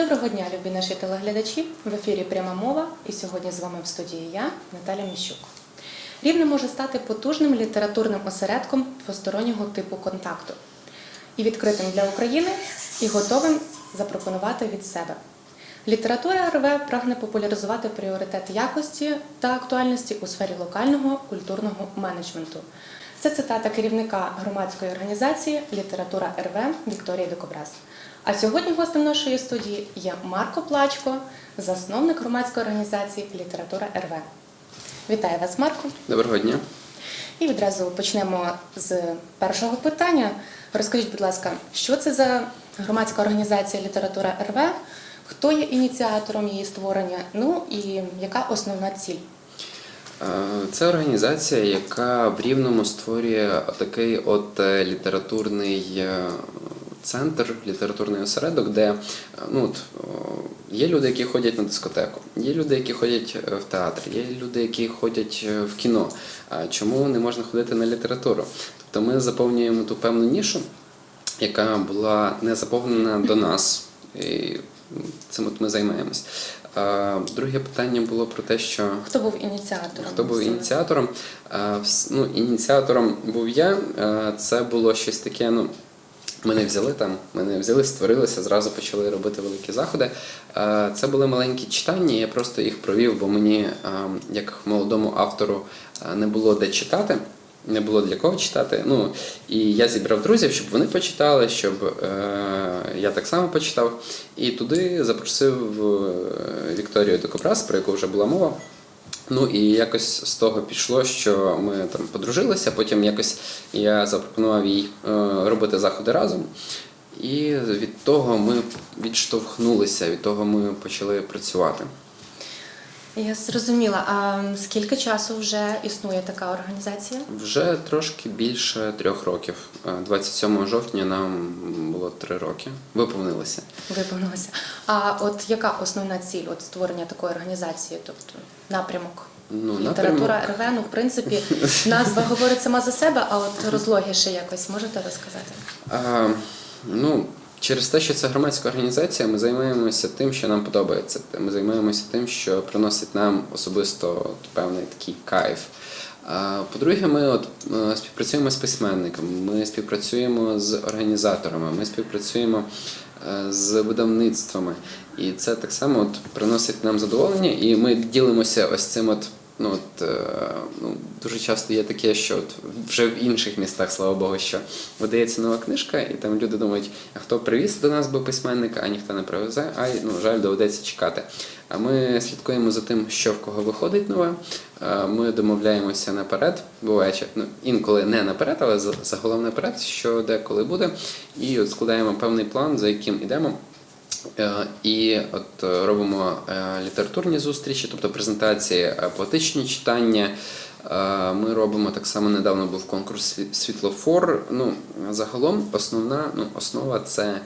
Доброго дня, любі наші телеглядачі. В ефірі пряма мова. І сьогодні з вами в студії я, Наталя Міщук. Рівне може стати потужним літературним осередком двостороннього типу контакту і відкритим для України, і готовим запропонувати від себе. Література РВ прагне популяризувати пріоритет якості та актуальності у сфері локального культурного менеджменту. Це цитата керівника громадської організації Література РВ Вікторії Докобраз. А сьогодні гостем нашої студії є Марко Плачко, засновник громадської організації Література РВ. Вітаю вас, Марко. Доброго дня. І відразу почнемо з першого питання. Розкажіть, будь ласка, що це за громадська організація Література РВ? Хто є ініціатором її створення? Ну і яка основна ціль? Е, Це організація, яка в Рівному створює такий от е, літературний е, центр, літературний осередок, де е, ну, от, є люди, які ходять на дискотеку, є люди, які ходять е, в театр, є люди, які ходять е, в кіно. Чому не можна ходити на літературу? Тобто ми заповнюємо ту певну нішу, яка була не заповнена до нас. І цим от ми займаємось. Друге питання було про те, що Хто був ініціатором? Хто був ініціатором? Ну, ініціатором був я. Це було щось таке. Ну, мене взяли там, мене взяли, створилися, зразу почали робити великі заходи. Е, Це були маленькі читання, я просто їх провів, бо мені, е, як молодому автору, е, не було де читати. Не було для кого читати. Ну і я зібрав друзів, щоб вони почитали, щоб я так само почитав. І туди запросив Вікторію Докобраз, про яку вже була мова. Ну і якось з того пішло, що ми там подружилися. Потім якось я запропонував їй е, робити заходи разом. І від того ми відштовхнулися, від того ми почали працювати. Я зрозуміла. А скільки часу вже існує така організація? Вже трошки більше трьох років. Е, 27 жовтня нам було три роки. Виповнилося. Виповнилося. А от яка основна ціль от створення такої організації? Тобто напрямок? Ну, Література РВ, ну в принципі, назва говорить сама за себе, а от розлогіше якось можете розказати? А, ну, через те, що це громадська організація, ми займаємося тим, що нам подобається. Ми займаємося тим, що приносить нам особисто от певний такий кайф. А, По-друге, ми от е, співпрацюємо з письменниками, ми співпрацюємо з організаторами, ми співпрацюємо е, з видавництвами. І це так само от приносить нам задоволення, і ми ділимося ось цим от. Ну, от, е, ну, дуже часто є таке, що от вже в інших містах, слава Богу, що видається нова книжка, і там люди думають, а хто привіз до нас би письменника, а ніхто не привезе, а ну, жаль, доведеться чекати. А ми слідкуємо за тим, що в кого виходить нове. Е, Ми домовляємося наперед, буває ну, інколи не наперед, але за- загалом наперед, що де коли буде, і от складаємо певний план, за яким ідемо. Е, І от е, робимо е, літературні зустрічі, тобто презентації, поетичні читання. Ми робимо так само недавно був конкурс світлофор. Ну, загалом основна ну, основа це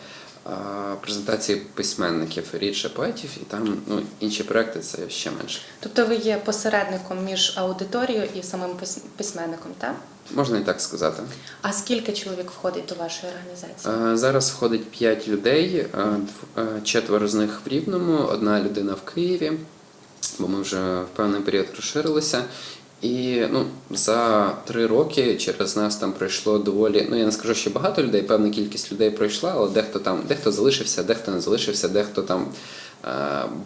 презентації письменників, рідше поетів, і там ну, інші проекти це ще менше. Тобто ви є посередником між аудиторією і самим письменником, так? Можна і так сказати. А скільки чоловік входить до вашої організації? Зараз входить 5 людей, четверо з них в Рівному, одна людина в Києві, бо ми вже в певний період розширилися. І ну, за три роки через нас там пройшло доволі. Ну я не скажу, що багато людей, певна кількість людей пройшла, але дехто там, дехто залишився, дехто не залишився, дехто там е,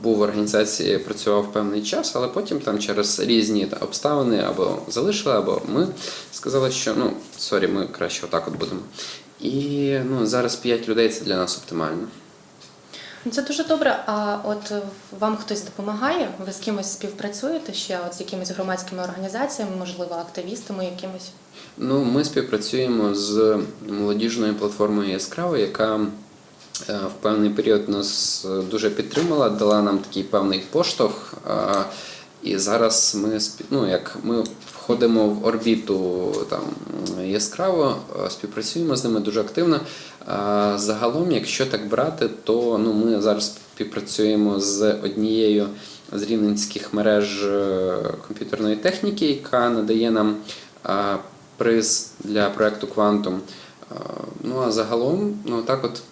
був в організації, працював певний час, але потім там через різні та, обставини або залишили, або ми сказали, що ну сорі, ми краще отак от будемо. І ну, зараз 5 людей це для нас оптимально. Ну, Це дуже добре. А от е, вам хтось допомагає? Ви з кимось співпрацюєте ще? От з якимись громадськими організаціями, можливо, активістами якимось? Ну, ми співпрацюємо з молодіжною платформою Яскраво, яка е, в певний період нас е, дуже підтримала, дала нам такий певний поштовх. І зараз ми ну, як ми входимо в орбіту там яскраво, е, співпрацюємо з ними дуже активно. Е, Загалом, якщо так брати, то ну, ми зараз співпрацюємо з однією з рівненських мереж е, комп'ютерної техніки, яка надає нам приз для проекту. Е, Ну а загалом, ну так от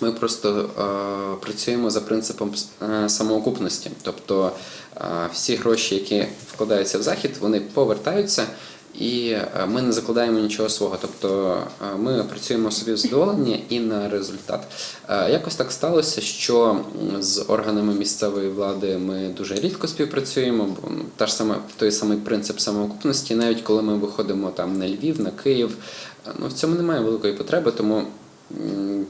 Ми просто е, працюємо за принципом е, самоокупності. Тобто е, всі гроші, які вкладаються в захід, вони повертаються, і е, ми не закладаємо нічого свого. Тобто е, ми працюємо собі в задоволення і на результат. Е, якось так сталося, що з органами місцевої влади ми дуже рідко співпрацюємо, та ж сама той самий принцип самоокупності, навіть коли ми виходимо там на Львів, на Київ, е, ну в цьому немає великої потреби, тому.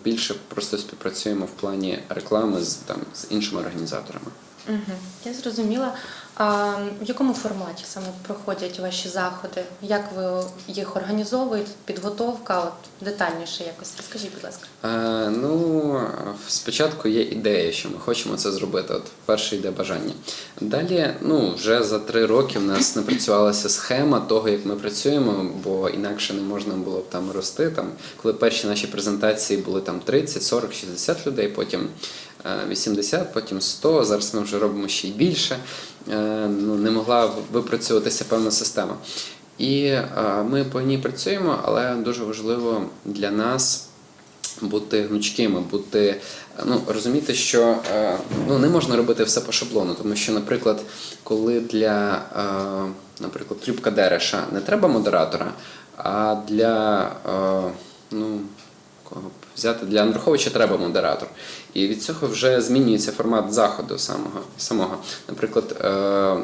Більше просто співпрацюємо в плані реклами з там з іншими організаторами. Угу. Я зрозуміла. А в якому форматі саме проходять ваші заходи? Як ви їх організовуєте? Підготовка? От детальніше якось розкажіть, будь ласка. Е, ну, спочатку є ідея, що ми хочемо це зробити. От перше йде бажання. Далі, ну, вже за три роки в нас напрацювалася схема того, як ми працюємо, бо інакше не можна було б там рости. Там, коли перші наші презентації були там 30, 40, 60 людей, потім е, 80, потім 100, зараз ми вже робимо ще й більше. Е, Ну, не могла випрацюватися певна система. І е, ми по ній працюємо, але дуже важливо для нас бути гнучкими, бути ну розуміти, що е, ну не можна робити все по шаблону, тому що, наприклад, коли для наприклад Любка Дереша не треба модератора, а для ну кого взяти для Андруховича треба модератор. І від цього вже змінюється формат заходу самого. самого. Наприклад, е,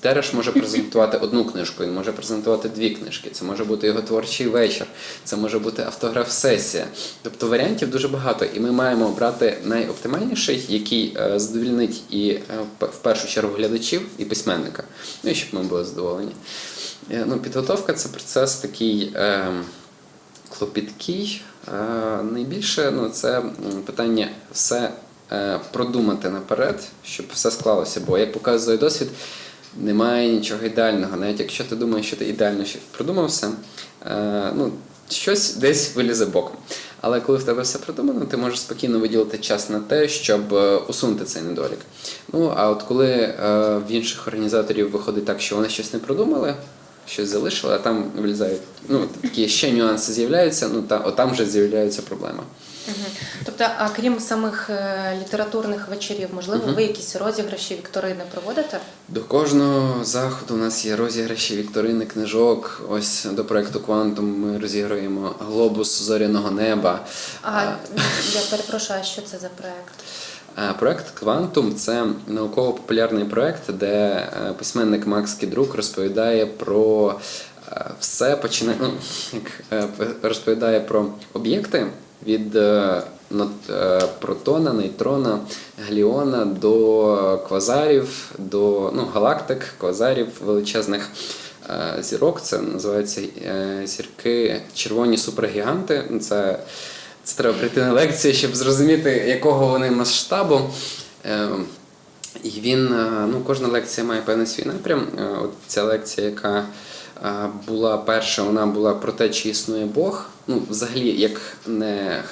Тереш може презентувати одну книжку, він може презентувати дві книжки. Це може бути його творчий вечір, це може бути автограф-сесія. Тобто варіантів дуже багато, і ми маємо обрати найоптимальніший, який е, задовільнить і е, в першу чергу глядачів і письменника. Ну і щоб ми були задоволені. Ну, підготовка це процес такий. Е, клопіткий. Е, Найбільше ну, це питання все е, продумати наперед, щоб все склалося. Бо, як показує досвід, немає нічого ідеального. Навіть якщо ти думаєш, що ти ідеально продумав все, ну, щось десь вилізе боком. Але коли в тебе все продумано, ти можеш спокійно виділити час на те, щоб е, усунути цей недолік. Ну а от коли в інших організаторів виходить так, що вони щось не продумали, щось залишили, а там вилізають ну, такі ще нюанси з'являються, ну та отам вже з'являються проблеми. Угу. Тобто, а крім самих е, літературних вечорів, можливо, Мгм. ви якісь розіграші вікторини проводите? До кожного заходу у нас є розіграші вікторини книжок. Ось до проекту Квантум ми розіграємо глобус зоряного неба. А я перепрошую, а що це за проект? Е, Проект Квантум це науково-популярний проект, де е, письменник Макс Кідрук розповідає про е, все починає, ну, розповідає про об'єкти від протона, нейтрона, гліона до квазарів, до ну, галактик, квазарів величезних. Зірок, це називаються зірки червоні супергіганти. Це це треба прийти на лекцію, щоб зрозуміти, якого вони масштабу. Е, І він, е, ну, кожна лекція має певний свій напрям. Е, От ця лекція, яка була перша, вона була про те, чи існує Бог. Ну, взагалі, як не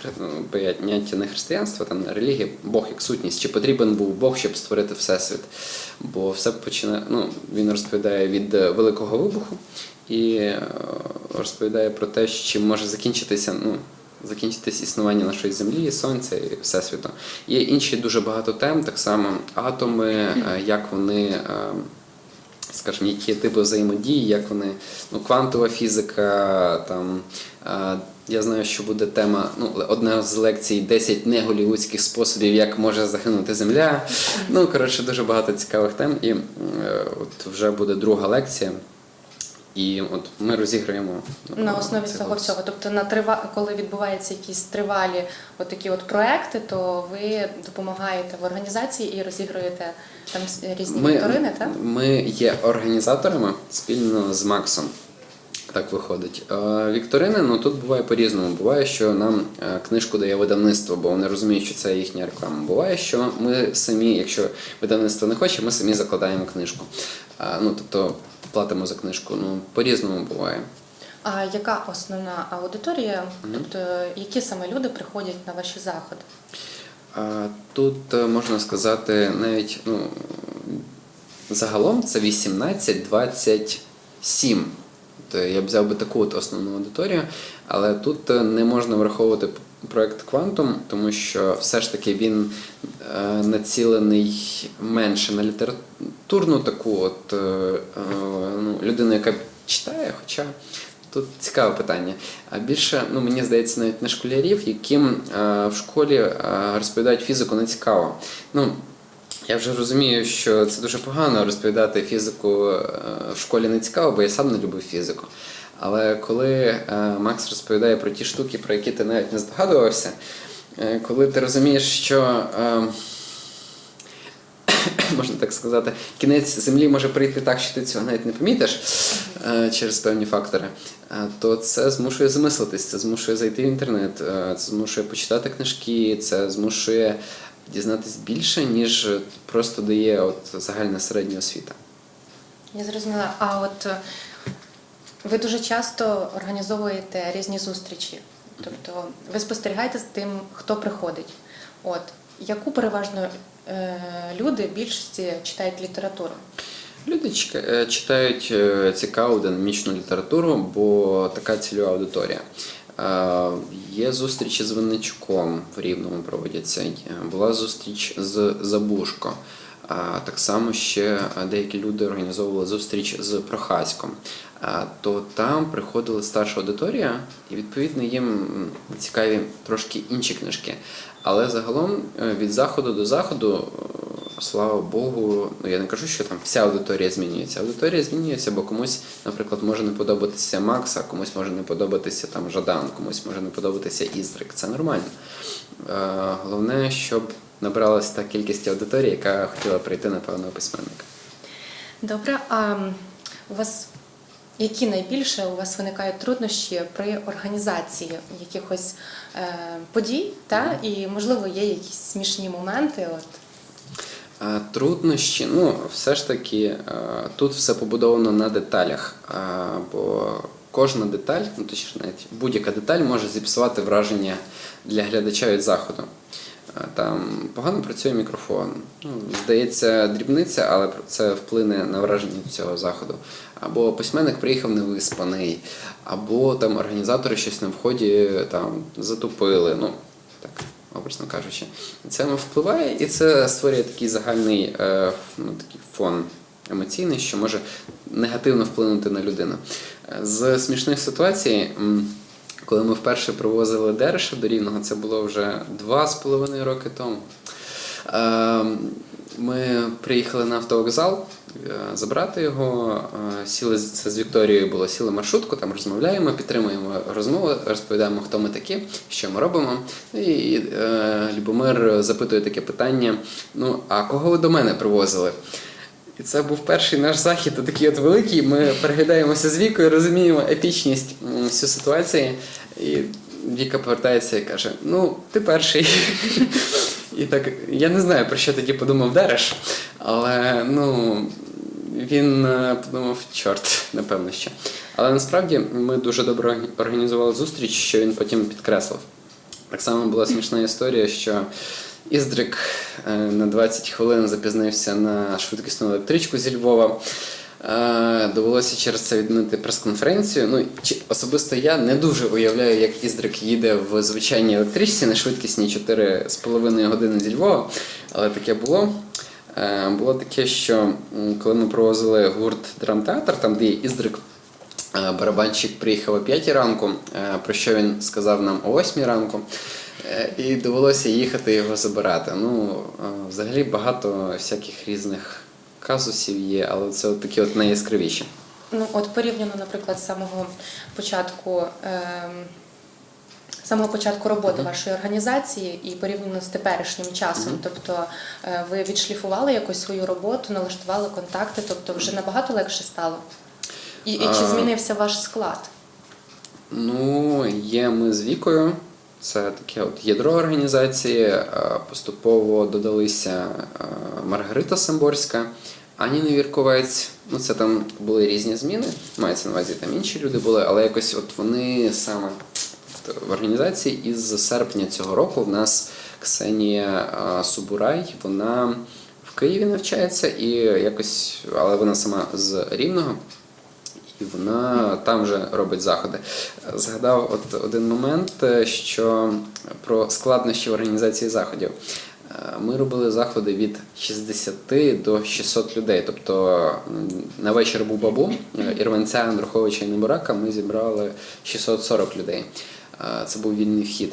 поняття не християнства, там не релігія, Бог як сутність, чи потрібен був Бог, щоб створити всесвіт. Бо все починає, ну, він розповідає від Великого вибуху і розповідає про те, чим може закінчитися. Ну, закінчитись існування нашої землі, сонця і всесвіту. Є інші дуже багато тем, так само атоми, е, як вони, е, скажімо, які типи взаємодії, як вони, ну, квантова фізика, там. е, Я знаю, що буде тема, ну, одна з лекцій 10 неголівудських способів, як може загинути земля. Ну, коротше, дуже багато цікавих тем. І е, от вже буде друга лекція. І от ми розіграємо На основі цього глобус. всього. Тобто, на трива... коли відбуваються якісь тривалі от такі от проекти, то ви допомагаєте в організації і розігруєте там різні вікторини, так? Ми є організаторами спільно з Максом. Так виходить. Вікторини, ну тут буває по-різному. Буває, що нам е, книжку дає видавництво, бо вони розуміють, що це їхня реклама. Буває, що ми самі, якщо видавництво не хоче, ми самі закладаємо книжку. Ну тобто платимо за книжку. Ну по-різному буває. А яка основна аудиторія? Тобто, які саме люди приходять на ваші заходи? А, Тут е, можна сказати навіть ну, загалом це 18-27. То я б взяв би таку от основну аудиторію, але тут е, не можна враховувати проект Квантум, тому що все ж таки він е, націлений менше на літературну таку от е, е, ну, людину, яка читає, хоча. Тут цікаве питання. А більше, ну мені здається, навіть на школярів, яким в школі розповідають фізику не цікаво. Ну, я вже розумію, що це дуже погано розповідати фізику в школі не цікаво, бо я сам не любив фізику. Але коли е, Макс розповідає про ті штуки, про які ти навіть не здогадувався, е, коли ти розумієш, що е, можна так сказати, кінець землі може прийти так, що ти цього навіть не помітиш через певні фактори, то це змушує замислитись, це змушує зайти в інтернет, це змушує почитати книжки, це змушує дізнатись більше, ніж просто дає от загальна середня освіта. Я зрозуміла. А от ви дуже часто організовуєте різні зустрічі. Тобто ви спостерігаєте за тим, хто приходить. От яку переважно е, люди більшості читають літературу? Люди е, читають е, цікаву динамічну літературу, бо така цільова аудиторія. Є зустрічі з Винничуком в Рівному проводяться. Була зустріч з Забушко. Так само ще деякі люди організовували зустріч з Прохаськом. То там приходила старша аудиторія, і відповідно їм цікаві трошки інші книжки. Але загалом е, від заходу до заходу е, слава Богу, ну я не кажу, що там вся аудиторія змінюється. Аудиторія змінюється, бо комусь, наприклад, може не подобатися Макс, а комусь може не подобатися там Жадан, комусь може не подобатися Іздрик. Це нормально. Е, Головне, щоб набралася та кількість аудиторії, яка хотіла прийти на певного письменника. Добре, а у вас які найбільше у вас виникають труднощі при організації якихось е, подій, та і можливо є якісь смішні моменти? От Е, Труднощі, ну, все ж таки, е, тут все побудовано на деталях, е, бо кожна деталь, ну точніше, навіть будь-яка деталь може зіпсувати враження для глядача від заходу. Е, Там погано працює мікрофон. Ну, здається, дрібниця, але це вплине на враження цього заходу. Або письменник приїхав невиспаний, або там організатори щось на вході там затупили. Ну, так, образно кажучи. Це впливає і це створює такий загальний е, ну, такий фон емоційний, що може негативно вплинути на людину. Е, З смішних ситуацій, коли ми вперше привозили Дереша до Рівного, це було вже два з половиною роки тому. Е, Ми приїхали на автовокзал е, забрати його. е, Сіли це з Вікторією було сіли маршрутку, там розмовляємо, підтримуємо розмови, розповідаємо, хто ми такі, що ми робимо. І е, Любомир запитує таке питання: ну, а кого ви до мене привозили? І це був перший наш захід, такий от великий. Ми переглядаємося з Вікою, розуміємо епічність всю ситуації. І Віка повертається і каже: Ну, ти перший. І так, я не знаю, про що тоді подумав Дереш, але ну, він е, подумав, чорт, напевно, що. Але насправді ми дуже добре організували зустріч, що він потім підкреслив. Так само була смішна історія, що Іздрик е, на 20 хвилин запізнився на швидкісну електричку зі Львова. Е, Довелося через це відмінити прес-конференцію. Ну, особисто я не дуже уявляю, як Іздрик їде в звичайній електричці на швидкісній 4,5 години зі Львова, але таке було. Е, Було таке, що коли ми провозили гурт драмтеатр, там де є Іздрик Барабанщик приїхав о 5 ранку, про що він сказав нам о 8 ранку, і довелося їхати його забирати. Ну, е, взагалі багато всяких різних казусів є, але це от такі от найяскравіші. Ну, от порівняно, наприклад, з самого початку. з Самого початку роботи вашої організації і порівняно з теперішнім часом, тобто е, ви відшліфували якось свою роботу, налаштували контакти, тобто вже набагато легше стало. І, і чи змінився ваш склад? Ну, є ми з Вікою. Це таке от ядро організації. Е, Поступово додалися е, Маргарита Самборська, Ані Невірковець. Ну, це там були різні зміни. Мається на увазі, там інші люди були, але якось от вони саме в організації із серпня цього року в нас Ксенія е, Субурай, вона в Києві навчається і якось, але вона сама з Рівного. І вона там вже робить заходи. Згадав от один момент, е, що про складнощі в організації заходів. Е, Ми робили заходи від 60 до 600 людей. Тобто на вечір був бабу е, Ірванця, Андруховича і Неборака ми зібрали 640 людей. Це був вільний вхід.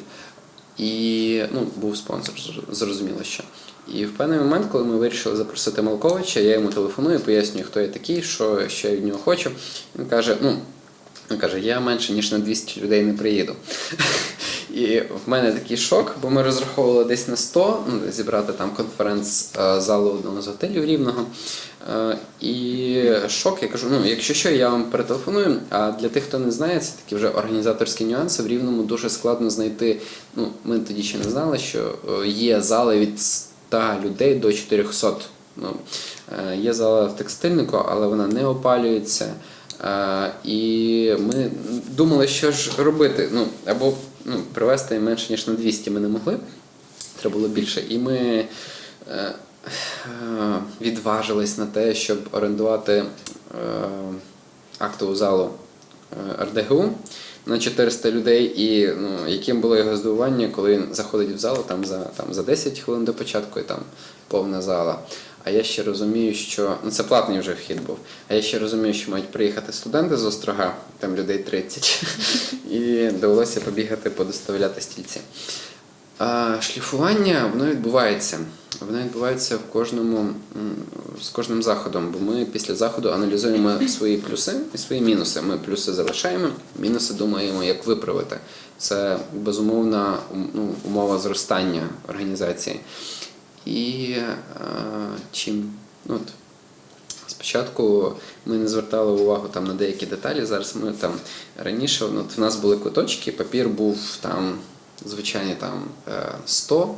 І ну, був спонсор, зрозуміло, що. І в певний момент, коли ми вирішили запросити Малковича, я йому телефоную, пояснюю, хто я такий, що, що я від нього хочу. Він каже: ну, він каже, я менше ніж на 200 людей не приїду. І в мене такий шок, бо ми розраховували десь на 100, ну, зібрати там конференц-залу одного з готелів рівного. Е, І шок, я кажу, ну якщо що, я вам перетелефоную. А для тих, хто не знає, це такі вже організаторські нюанси. В рівному дуже складно знайти. Ну, ми тоді ще не знали, що е, є зали від 100 людей до 400. Ну, е, є зала в текстильнику, але вона не опалюється. Е, І ми думали, що ж робити. Ну, або ну, привезти менше, ніж на 200 ми не могли. Треба було більше. І ми е, відважились на те, щоб орендувати актову залу РДГУ на 400 людей. І ну, яким було його здивування, коли він заходить в залу там за, там, за 10 хвилин до початку і там повна зала. А я ще розумію, що ну це платний вже вхід був. А я ще розумію, що мають приїхати студенти з острога, там людей 30, і довелося побігати, подоставляти стільці. Шліфування воно відбувається. Воно відбувається в кожному з кожним заходом, бо ми після заходу аналізуємо свої плюси і свої мінуси. Ми плюси залишаємо, мінуси думаємо, як виправити. Це безумовна ну, умова зростання організації. І е, чим ну, от, Спочатку ми не звертали увагу там на деякі деталі. Зараз ми там раніше ну, от в нас були куточки, папір був там звичайні там е, 100,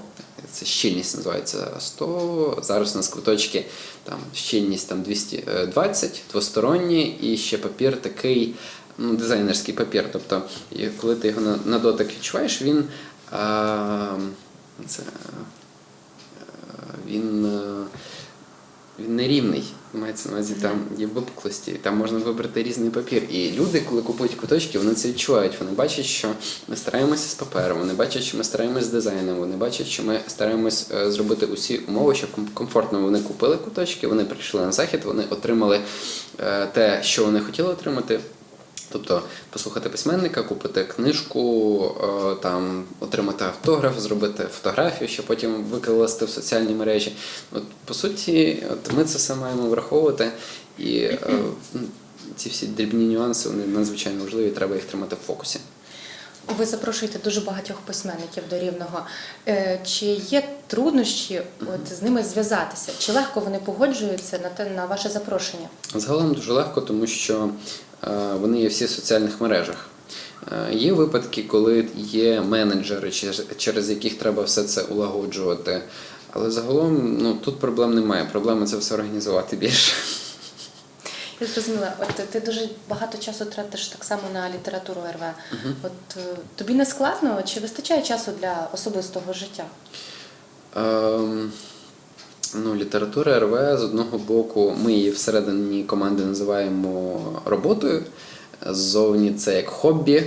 це щільність називається 100. Зараз у нас квиточки там щільність там 220, двосторонні, і ще папір такий, ну, дизайнерський папір. Тобто, коли ти його на, дотик відчуваєш, він е, це, е, він. е, він нерівний. Мається на там є випуклості, там можна вибрати різний папір. І люди, коли купують куточки, вони це відчувають. Вони бачать, що ми стараємося з папером, вони бачать, що ми стараємося з дизайном, вони бачать, що ми стараємось е, зробити усі умови, щоб комфортно вони купили куточки, вони прийшли на захід, вони отримали е, те, що вони хотіли отримати. Тобто послухати письменника, купити книжку, е, там отримати автограф, зробити фотографію, що потім викласти в соціальні мережі. От по суті, от ми це все маємо враховувати, і е, ці всі дрібні нюанси вони надзвичайно важливі, треба їх тримати в фокусі. Ви запрошуєте дуже багатьох письменників до рівного. Е, Чи є труднощі от, з ними зв'язатися? Чи легко вони погоджуються на те на ваше запрошення? Загалом дуже легко, тому що вони є всі в соціальних мережах. Е, Є випадки, коли є менеджери, через, яких треба все це улагоджувати. Але загалом ну, тут проблем немає. Проблема це все організувати більше. Я зрозуміла, от ти дуже багато часу тратиш так само на літературу РВ. От е, тобі не складно, чи вистачає часу для особистого життя? Ем, ну, література РВ з одного боку, ми її всередині команди називаємо роботою. Ззовні це як хобі.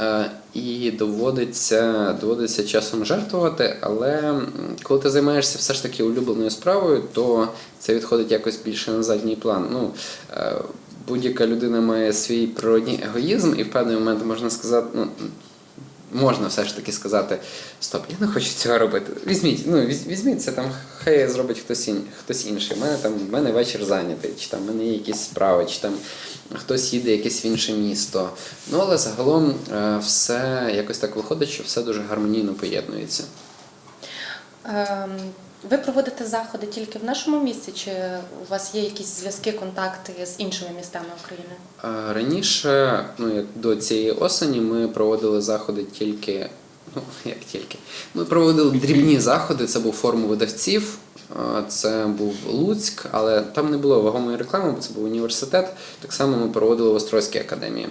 Е, І доводиться, доводиться часом жертвувати, але коли ти займаєшся все ж таки улюбленою справою, то це відходить якось більше на задній план. Ну, е, будь-яка людина має свій природній егоїзм, і в певний момент можна сказати, ну, можна все ж таки сказати: стоп, я не хочу цього робити. Візьміть, ну візьміть це там, хай зробить хтось ін, хтось інший. У мене там в мене вечір зайнятий, чи там в мене є якісь справи, чи там хтось їде якесь в інше місто. Ну але загалом е, все якось так виходить, що все дуже гармонійно поєднується. Ем, Ви проводите заходи тільки в нашому місті, чи у вас є якісь зв'язки, контакти з іншими містами України? Е, Раніше, ну як до цієї осені, ми проводили заходи тільки. Ну, як тільки. Ми проводили дрібні заходи, це був форум видавців, е, це був Луцьк, але там не було вагомої реклами, бо це був університет. Так само ми проводили в Острозькій академії.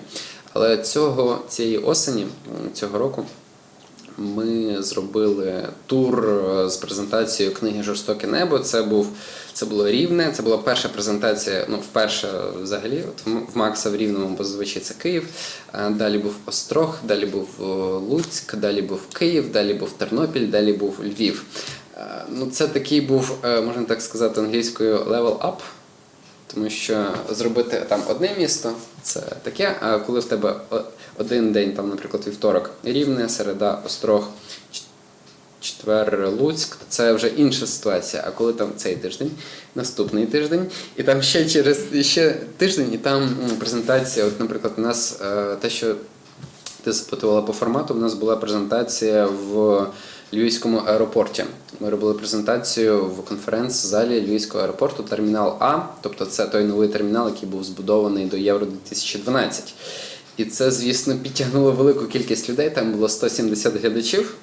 Але цього, цієї осені, цього року, ми зробили тур е, з презентацією книги Жорстоке небо. Це був це було рівне. Це була перша презентація. Ну, вперше взагалі. От в Макса в Рівному, бо зазвичай це Київ. Е, Далі був Острог, далі був е, Луцьк, далі був Київ, далі був Тернопіль, далі був Львів. Ну, це такий був, можна так сказати, англійською level up. Тому що зробити там одне місто це таке, а коли в тебе один день, там, наприклад, вівторок рівне, середа, острог, четвер Луцьк, це вже інша ситуація. А коли там цей тиждень, наступний тиждень, і там ще через ще тиждень, і там презентація. От, наприклад, у нас е, те, що ти запитувала по формату, у нас була презентація в Львівському аеропорті. Ми робили презентацію в конференц-залі Львівського аеропорту термінал А, тобто це той новий термінал, який був збудований до Євро 2012. І це, звісно, підтягнуло велику кількість людей. Там було 170 глядачів,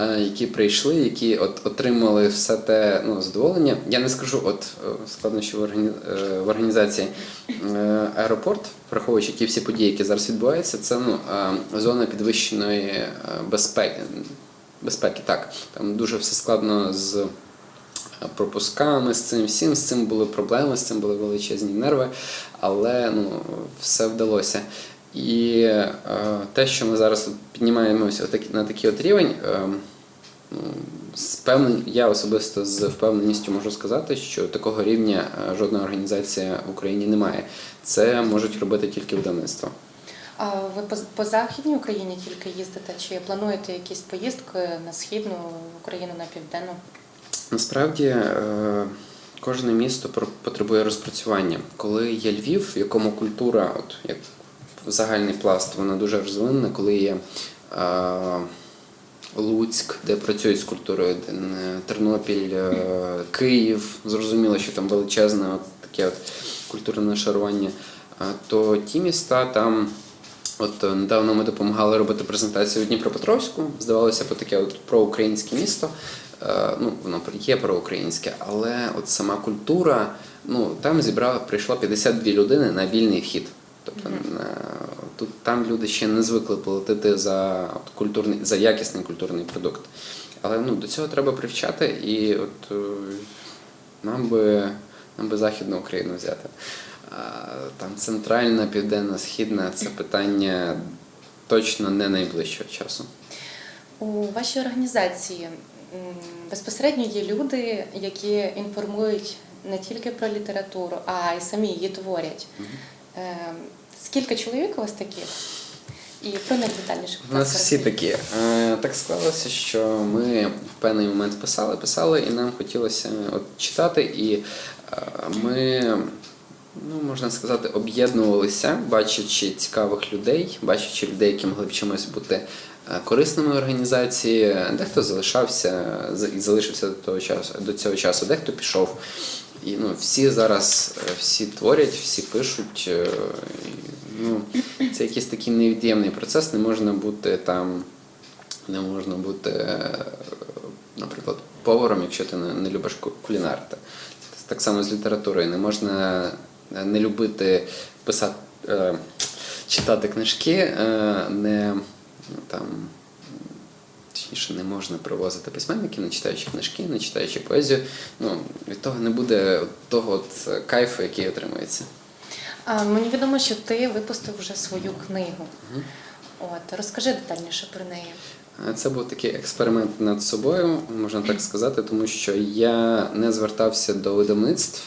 е, які прийшли, які от отримали все те ну, задоволення. Я не скажу, от е, складнощі в, органі... е, в організації аеропорт, враховуючи ті всі події, які зараз відбуваються, це ну, зона підвищеної безпеки. Безпеки, так. Там дуже все складно з е, пропусками, з цим всім, з цим були проблеми, з цим були величезні нерви, але ну, все вдалося. І е, те, що ми зараз піднімаємося на такий от рівень, е, з певнен- я особисто з впевненістю можу сказати, що такого рівня е, жодна організація в Україні не має. Це можуть робити тільки видавництва. А ви по, західній Україні тільки їздите? Чи плануєте якісь поїздки на східну Україну, на південну? Насправді е, кожне місто потребує розпрацювання. Коли є Львів, в якому культура, от як загальний пласт, вона дуже розвинена, коли є е, Луцьк, де працюють з культурою, е, Тернопіль, Київ, зрозуміло, що там величезне от таке от культурне нашарування, то ті міста там. От е, недавно ми допомагали робити презентацію у Дніпропетровську. Здавалося б, таке от проукраїнське місто. Е, Ну, воно є проукраїнське, але от сама культура, ну там зібрала, прийшло 52 людини на вільний вхід. Тобто е, тут там люди ще не звикли платити за от, культурний за якісний культурний продукт. Але ну, до цього треба привчати, і от нам би, нам би Західну Україну взяти. Там центральна, південна, східна це питання точно не найближчого часу. У вашій організації безпосередньо є люди, які інформують не тільки про літературу, а й самі її творять. Е, Скільки чоловік у вас таких? І про них детальніше. У нас всі такі. Е, Так склалося, що ми в певний момент писали, писали, і нам хотілося от читати, і е, ми, ну можна сказати, об'єднувалися, бачачи цікавих людей, бачачи людей, які могли б чимось бути е, корисними організації. Дехто залишався і залишився до того часу, до цього часу, дехто пішов. І ну, всі зараз е, всі творять, всі пишуть. е, Ну, це якийсь такий невід'ємний процес, не можна бути там, не можна бути, наприклад, поваром, якщо ти не, любиш ку- кулінарити. Так само з літературою. Не можна не любити писати, е, читати книжки, е, не там. Точніше, не можна привозити письменників, не читаючи книжки, не читаючи поезію. Ну, від того не буде того от кайфу, який отримується. А, мені відомо, що ти випустив вже свою книгу. От розкажи детальніше про неї. Це був такий експеримент над собою, можна так сказати, тому що я не звертався до видавництв.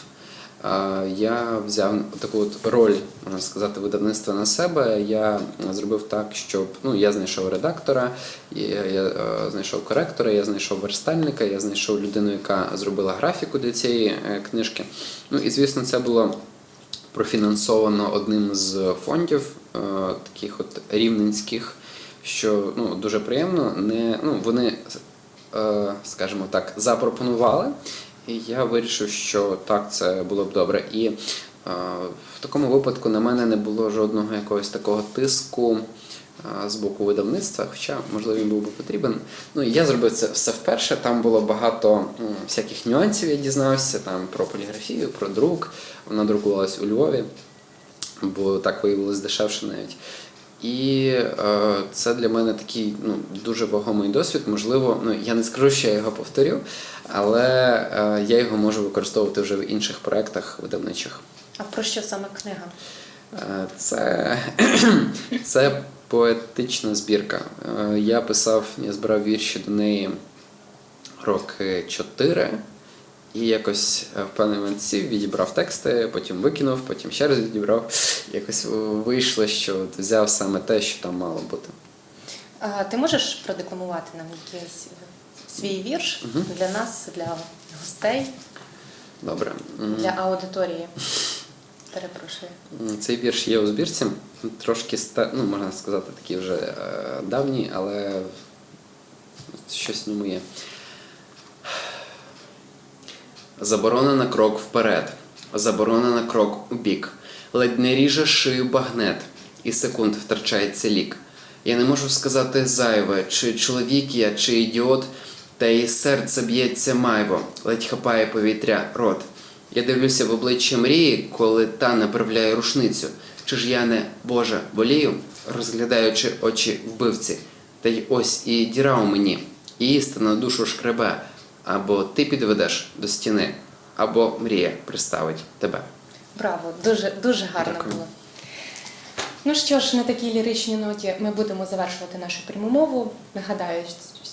Я взяв таку от роль, можна сказати, видавництва на себе. Я зробив так, щоб ну, я знайшов редактора, я, я е, знайшов коректора, я знайшов верстальника, я знайшов людину, яка зробила графіку для цієї е, книжки. Ну і звісно, це було профінансовано одним з фондів, е, таких от рівненських, що ну, дуже приємно. Не, ну, вони, е, скажімо так, запропонували, і я вирішив, що так, це було б добре. І е, в такому випадку на мене не було жодного якогось такого тиску. е, З боку видавництва, хоча, можливо, він був би потрібен. Ну, я зробив це все вперше. Там було багато всяких нюансів, я дізнався там про поліграфію, про друк. Вона друкувалась у Львові, бо так виявилось дешевше навіть. І е, це для мене такий ну, дуже вагомий досвід. Можливо, ну я не скажу, що я його повторю, але е, я його можу використовувати вже в інших проєктах видавничих. А про що саме книга? Е, Це, це поетична збірка. Е, Я писав, я збирав вірші до неї роки чотири. І якось е, в певний момент сів, відібрав тексти, потім викинув, потім ще раз відібрав. Якось вийшло, що взяв саме те, що там мало бути. А, ти можеш продекламувати нам якийсь свій вірш для нас, для гостей, Добре. Для аудиторії? Перепрошую. Цей вірш є у збірці. Трошки ста... ну, можна сказати, такий вже е, давній, але щось в ньому є. Заборона на крок вперед, заборона на крок у бік. Ледь не ріже шию багнет, і секунд втрачається лік. Я не можу сказати зайве, чи чоловік я, чи ідіот, та і серце б'ється майво, ледь хапає повітря рот. Я дивлюся в обличчя мрії, коли та направляє рушницю. Чи ж я не Боже волію, розглядаючи очі вбивці, та й ось і діра у мені, і істина душу шкребе, або ти підведеш до стіни, або мрія приставить тебе. Браво, дуже, дуже гарно Дякую. було. Ну що ж, на такій ліричній ноті ми будемо завершувати нашу пряму мову. Нагадаю,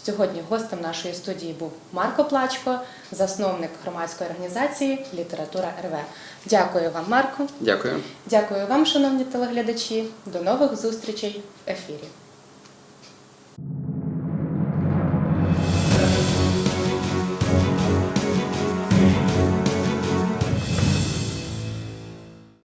сьогодні гостем нашої студії був Марко Плачко, засновник громадської організації Література РВ. Дякую вам, Марко. Дякую. Дякую вам, шановні телеглядачі. До нових зустрічей в ефірі.